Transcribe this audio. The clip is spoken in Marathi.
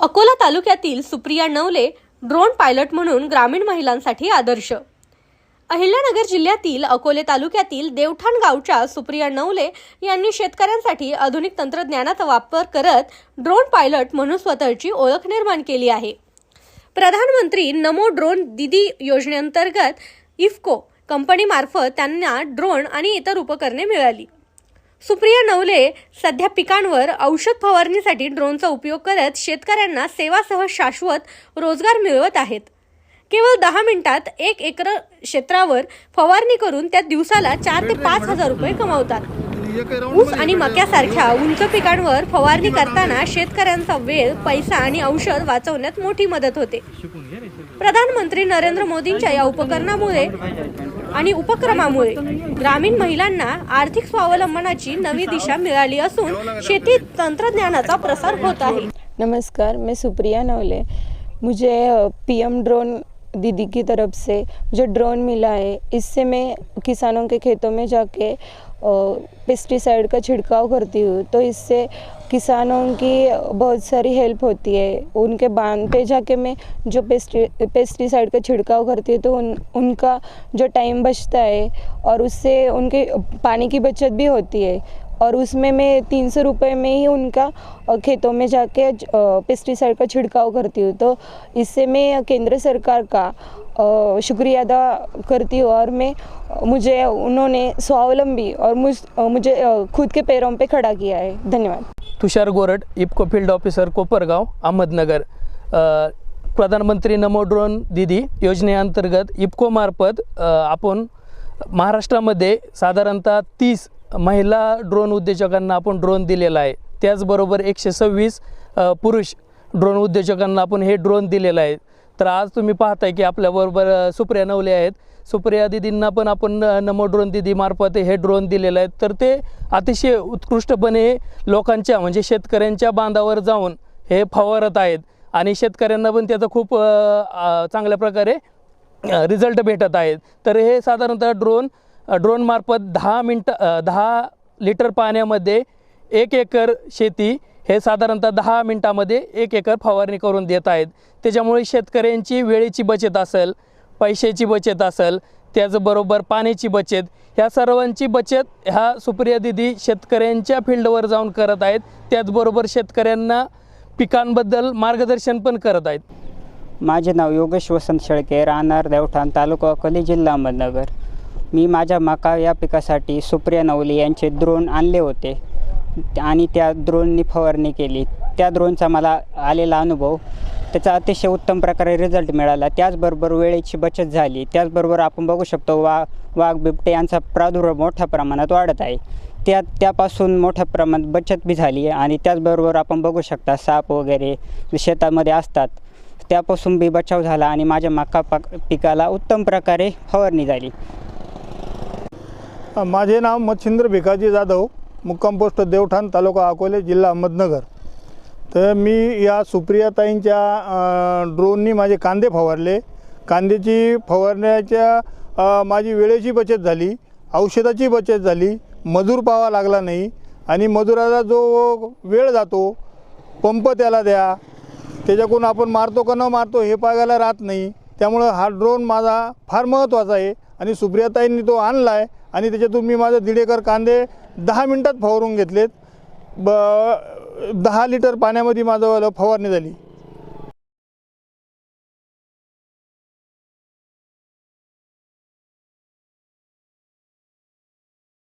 अकोला तालुक्यातील सुप्रिया नवले ड्रोन पायलट म्हणून ग्रामीण महिलांसाठी आदर्श. अहिल्यानगर जिल्ह्यातील अकोले तालुक्यातील देवठाण गावच्या सुप्रिया नवले यांनी शेतकऱ्यांसाठी आधुनिक तंत्रज्ञानाचा वापर करत ड्रोन पायलट म्हणून स्वतःची ओळख निर्माण केली आहे. प्रधानमंत्री नमो ड्रोन दिदी योजनेअंतर्गत इफ्को कंपनीमार्फत त्यांना ड्रोन आणि इतर उपकरणे मिळाली. सुप्रिया नवले सध्या पिकांवर औषध फवारणीसाठी ड्रोनचा उपयोग करत शेतकऱ्यांना सेवासह शाश्वत रोजगार मिळवत आहेत. केवळ दहा मिनिटात एक एकर क्षेत्रावर फवारणी करून त्या दिवसाला चार ते पाच हजार रुपये कमावतात. ऊस आणि मक्यासारख्या उंच पिकांवर फवारणी करताना शेतकऱ्यांचा वेळ पैसा आणि औषध वाचवण्यात मोठी मदत होते. प्रधानमंत्री नरेंद्र मोदींच्या या उपकरणामुळे आणि उपक्रमामुळे ग्रामीण महिलांना आर्थिक स्वावलंबनाची नवी दिशा मिळाली असून शेती तंत्रज्ञानाचा प्रसार होत आहे. नमस्कार मी सुप्रिया नवले. मुझे पीएम ड्रोन दीदी की तरफ़ से मुझे ड्रोन मिला है, इससे मैं किसानों के खेतों में जाके पेस्टिसाइड का छिड़काव करती हूँ। तो इससे किसानों की बहुत सारी हेल्प होती है। उनके बाँध पे जाके मैं जो पेस्टि पेस्टिसाइड का छिड़काव करती हूँ तो उन, उनका जो टाइम बचता है, और उससे उनके पानी की बचत भी होती है। और उसमें मैं तीन सौ रुपये में ही उनका खेतों में जाके पेस्टिसाइड का छिड़काव करती हूँ। तो इससे मैं केंद्र सरकार का शुक्रिया अदा करती हूँ और मैं मुझे उन्होंने स्वावलंबी और मुझ मुझे खुद के पैरों पे खड़ा किया है। धन्यवाद। Tushar Gorad IFFCO field officer Kopargaon Ahmednagar. प्रधानमंत्री नमो ड्रोन दिदी योजनेअंतर्गत इफ्कोमार्फत अ, आपण महाराष्ट्रामध्ये साधारणतः तीस महिला ड्रोन उद्योजकांना आपण ड्रोन दिलेला आहे. त्याचबरोबर एकशे सव्वीस पुरुष ड्रोन उद्योजकांना आपण हे ड्रोन दिलेलं आहे. तर आज तुम्ही पाहताय की आपल्याबरोबर सुप्रिया नवले आहेत. सुप्रिया दिदींना पण आपण नमो ड्रोन दिदीमार्फत हे ड्रोन दिलेलं आहे. तर ते अतिशय उत्कृष्टपणे लोकांच्या म्हणजे शेतकऱ्यांच्या बांधावर जाऊन हे फवारत आहेत. आणि शेतकऱ्यांना पण त्याचा खूप चांगल्या प्रकारे रिझल्ट भेटत आहेत. तर हे साधारणतः ड्रोन ड्रोनमार्फत दहा मिनटं दहा लिटर पाण्यामध्ये एक एकर शेती हे साधारणतः दहा मिनटामध्ये एक एकर फवारणी करून देत आहेत. त्याच्यामुळे शेतकऱ्यांची वेळेची बचत असेल पैशाची बचत असेल त्याचबरोबर पाण्याची बचत ह्या सर्वांची बचत ह्या सुप्रिया दिदी शेतकऱ्यांच्या फील्डवर जाऊन करत आहेत. त्याचबरोबर शेतकऱ्यांना पिकांबद्दल मार्गदर्शन पण करत आहेत. माझे नाव योगेश वसंत शेळके राहणार देवठाण तालुका अकोले जिल्हा अहमदनगर. मी माझ्या मका या पिकासाठी सुप्रिया नवले यांचे द्रोण आणले होते आणि त्या द्रोणनी फवारणी केली. त्या द्रोणचा मला आलेला अनुभव त्याचा अतिशय उत्तम प्रकारे रिझल्ट मिळाला. त्याचबरोबर वेळेची बचत झाली. त्याचबरोबर आपण बघू शकतो वा वाघ बिबटे यांचा प्रादुर्भाव मोठ्या प्रमाणात वाढत आहे. त्या त्यापासून मोठ्या प्रमाणात बचत बी झाली आहे आणि त्याचबरोबर आपण बघू शकता साप वगैरे शेतामध्ये असतात त्यापासून बी बचाव झाला आणि माझ्या मका पाक पिकाला उत्तम प्रकारे फवारणी झाली. माझे नाव मच्छिंद्र भिकाजी जाधव मुक्काम पोस्ट देवठाण तालुका अकोले जिल्हा अहमदनगर. तर मी या सुप्रियाताईंच्या ड्रोननी माझे कांदे फवारले. कांद्याची फवारण्याच्या माझी वेळेची बचत झाली औषधाची बचत झाली मजूर पावा लागला नाही आणि मजुराला जो वेळ जातो पंप त्याला द्या त्याच्याकडून आपण मारतो का न मारतो हे पाहायला राहत नाही. त्यामुळं हा ड्रोन माझा फार महत्त्वाचा आहे. आणि सुप्रियाताईंनी तो आणला आहे आणि त्याच्यातून मी माझं दीड एकर कांदे दहा मिनटात फवारून घेतलेत. ब दहा लिटर पाण्यामध्ये माझं फवारणी झाली.